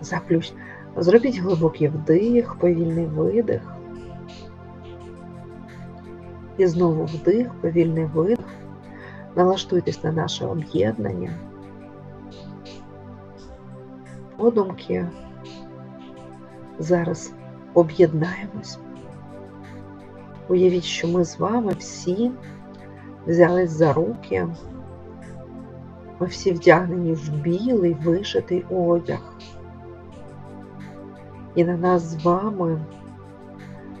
Заплющ. Зробіть глибокий вдих, повільний видих. І знову вдих, повільний видих. Налаштуйтесь на наше об'єднання. Подумки. Зараз об'єднаємось. Уявіть, що ми з вами всі взялись за руки. Ми всі вдягнені в білий вишитий одяг. І на нас з вами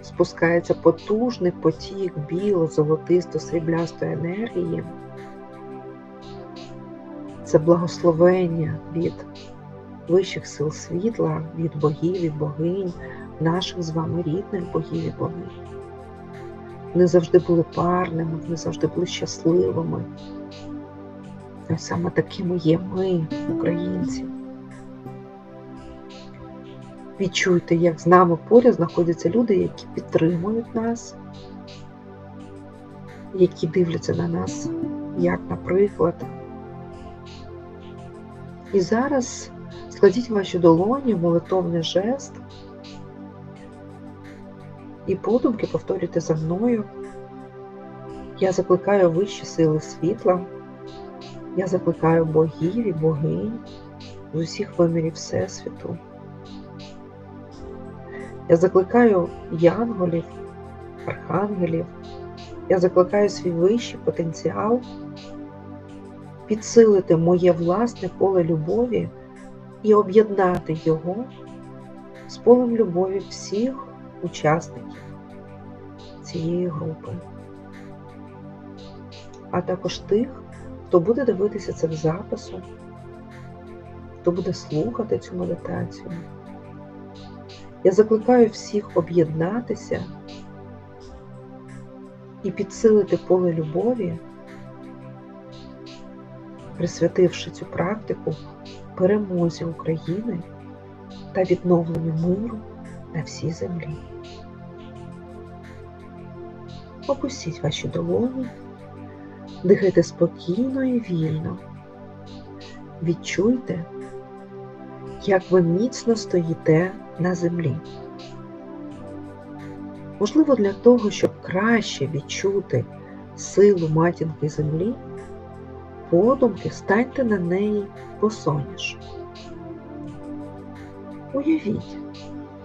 спускається потужний потік біло-золотисто-сріблястої енергії. Це благословення від вищих сил світла, від богів і богинь, наших з вами рідних богів і богинь. Вони завжди були парними, вони завжди були щасливими. Саме такими є ми, українці. Відчуйте, як з нами поряд знаходяться люди, які підтримують нас, які дивляться на нас, як, наприклад. І зараз складіть ваші долоні молитовний жест і подумки повторюйте за мною. Я закликаю вищі сили світла, я закликаю богів і богинь з усіх вимірів Всесвіту. Я закликаю янголів, архангелів, я закликаю свій вищий потенціал підсилити моє власне поле любові і об'єднати його з полем любові всіх учасників цієї групи, а також тих, хто буде дивитися це в запису, хто буде слухати цю медитацію. Я закликаю всіх об'єднатися і підсилити поле любові, присвятивши цю практику перемозі України та відновленню миру на всій землі. Опустіть ваші долоні, дихайте спокійно і вільно. Відчуйте, як ви міцно стоїте на землі. Можливо, для того, щоб краще відчути силу матінки землі, подумки станьте на неї посоняш. Уявіть,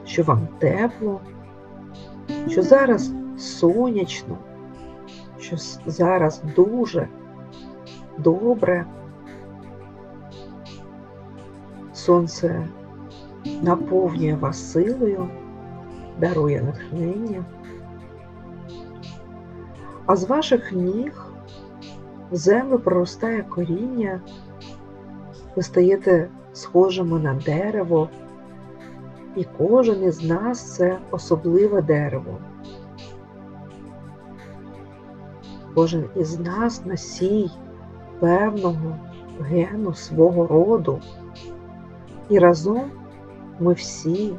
що вам тепло, що зараз сонячно, що зараз дуже добре. Сонце наповнює вас силою, дарує натхнення. А з ваших ніг в землю проростає коріння, ви стаєте схожими на дерево, і кожен із нас це особливе дерево. Кожен із нас носій певного гену свого роду. І разом ми всі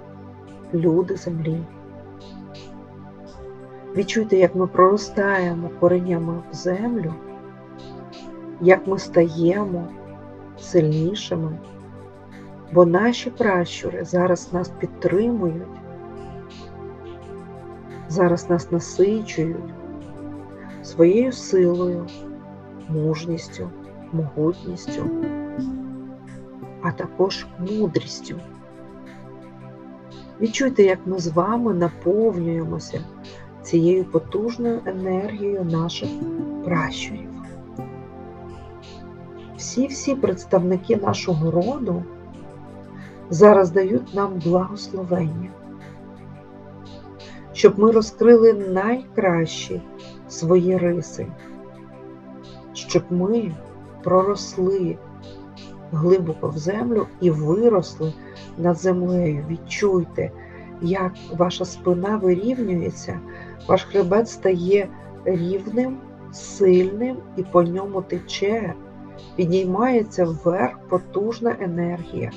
люди землі. Відчуйте, як ми проростаємо коренями в землю, як ми стаємо сильнішими, бо наші пращури зараз нас підтримують, зараз нас насичують своєю силою, мужністю, могутністю, а також мудрістю. Відчуйте, як ми з вами наповнюємося цією потужною енергією наших пращурів. Всі-всі представники нашого роду зараз дають нам благословення, щоб ми розкрили найкращі свої риси, щоб ми проросли глибоко в землю і виросли над землею. Відчуйте, як ваша спина вирівнюється, ваш хребет стає рівним, сильним і по ньому тече, підіймається вверх потужна енергія,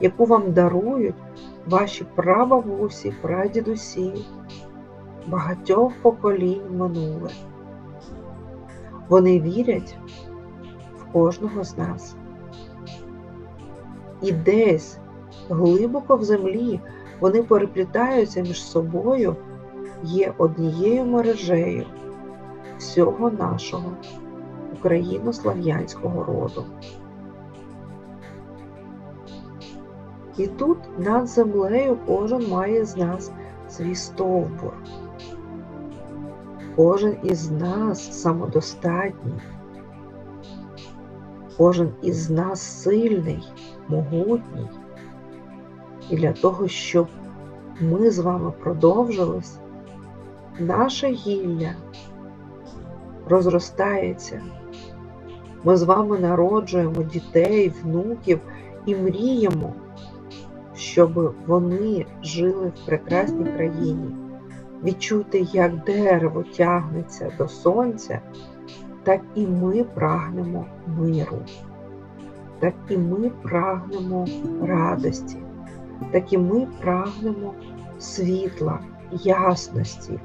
яку вам дарують ваші прабабусі, прадідусі, багатьох поколінь минуле. Вони вірять в кожного з нас. І десь глибоко в землі, вони переплітаються між собою, є однією мережею всього нашого україно-слав'янського роду. І тут над землею кожен має з нас свій стовбур. Кожен із нас самодостатній, кожен із нас сильний, могутній. І для того, щоб ми з вами продовжились, наше гілля розростається. Ми з вами народжуємо дітей, внуків і мріємо, щоб вони жили в прекрасній країні. Відчуйте, як дерево тягнеться до сонця, так і ми прагнемо миру, так і ми прагнемо радості, так і ми прагнемо світла, ясності.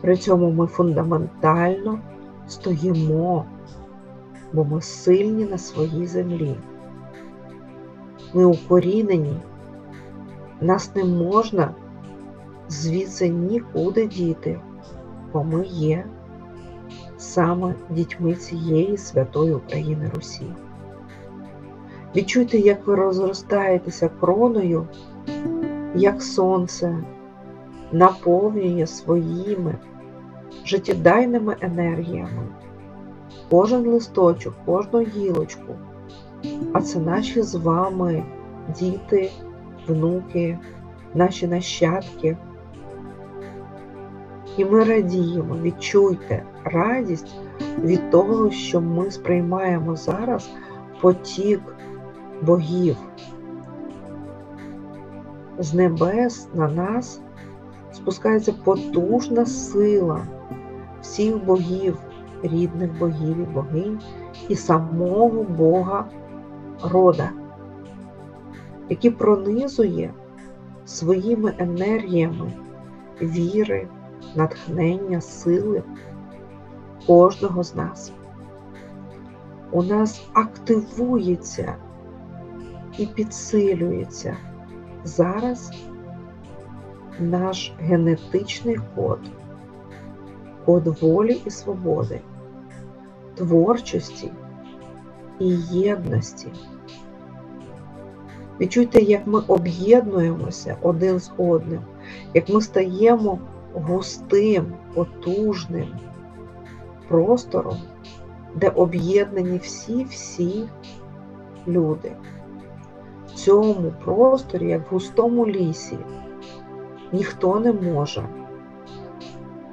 При цьому ми фундаментально стоїмо, бо ми сильні на своїй землі. Ми укорінені, нас не можна звідси нікуди діти, бо ми є саме дітьми цієї святої України Русі. Відчуйте, як ви розростаєтеся кроною, як сонце наповнює своїми життєдайними енергіями кожен листочок, кожну гілочку. А це наші з вами діти, внуки, наші нащадки. І ми радіємо, відчуйте радість від того, що ми сприймаємо зараз потік богів. З небес на нас спускається потужна сила всіх богів, рідних богів і богинь і самого Бога рода, який пронизує своїми енергіями віри, натхнення, сили кожного з нас. У нас активується і підсилюється зараз наш генетичний код, код волі і свободи, творчості і єдності. Відчуйте, як ми об'єднуємося один з одним, як ми стаємо густим, потужним простором, де об'єднані всі-всі люди. В цьому просторі, як в густому лісі, ніхто не може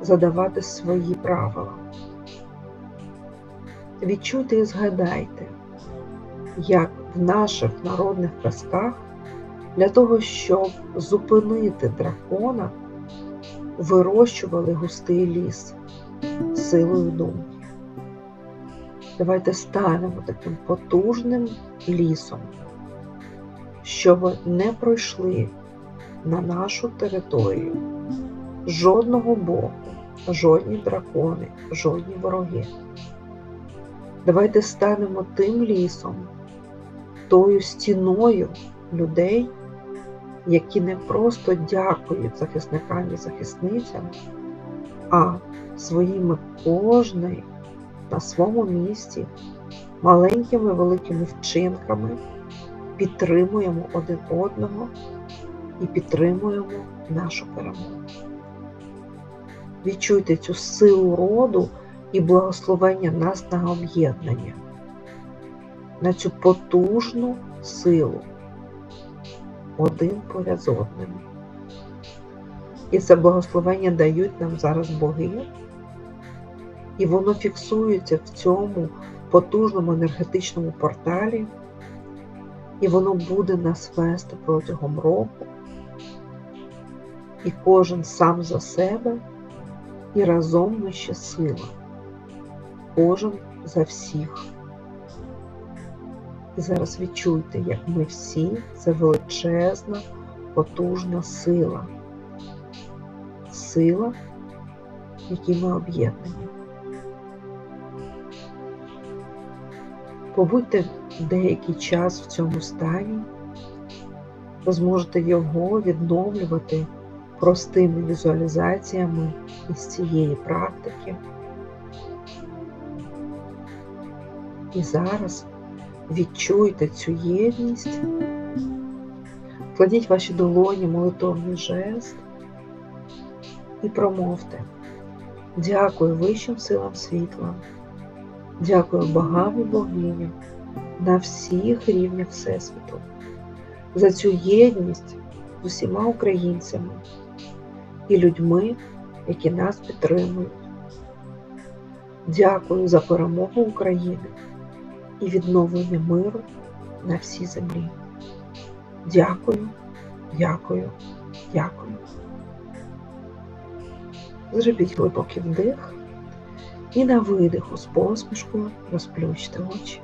задавати свої правила. Відчуйте і згадайте, як в наших народних казках для того, щоб зупинити дракона, вирощували густий ліс силою думки. Давайте станемо таким потужним лісом, щоб не пройшли на нашу територію жодного боку, жодні дракони, жодні вороги. Давайте станемо тим лісом, тою стіною людей, які не просто дякують захисникам і захисницям, а своїми кожною на своєму місці, маленькими великими вчинками підтримуємо один одного і підтримуємо нашу перемогу. Відчуйте цю силу роду і благословення нас на об'єднання, на цю потужну силу один поряд з одним. І це благословення дають нам зараз боги, і воно фіксується в цьому потужному енергетичному порталі, і воно буде нас вести протягом року. І кожен сам за себе, і разом ми ще сила. Кожен за всіх. І зараз відчуйте, як ми всі це величезна, потужна сила. Сила, в якій ми об'єднані. Побудьте деякий час в цьому стані, ви зможете його відновлювати простими візуалізаціями із цієї практики. І зараз відчуйте цю єдність, кладіть ваші долоні, молитовний жест і промовте. Дякую вищим силам світла, дякую богам і богиням на всіх рівнях Всесвіту за цю єдність з усіма українцями і людьми, які нас підтримують. Дякую за перемогу України і відновлення миру на всій землі. Дякую, дякую, дякую. Зробіть глибокий вдих і на видиху з посмішкою розплющте очі.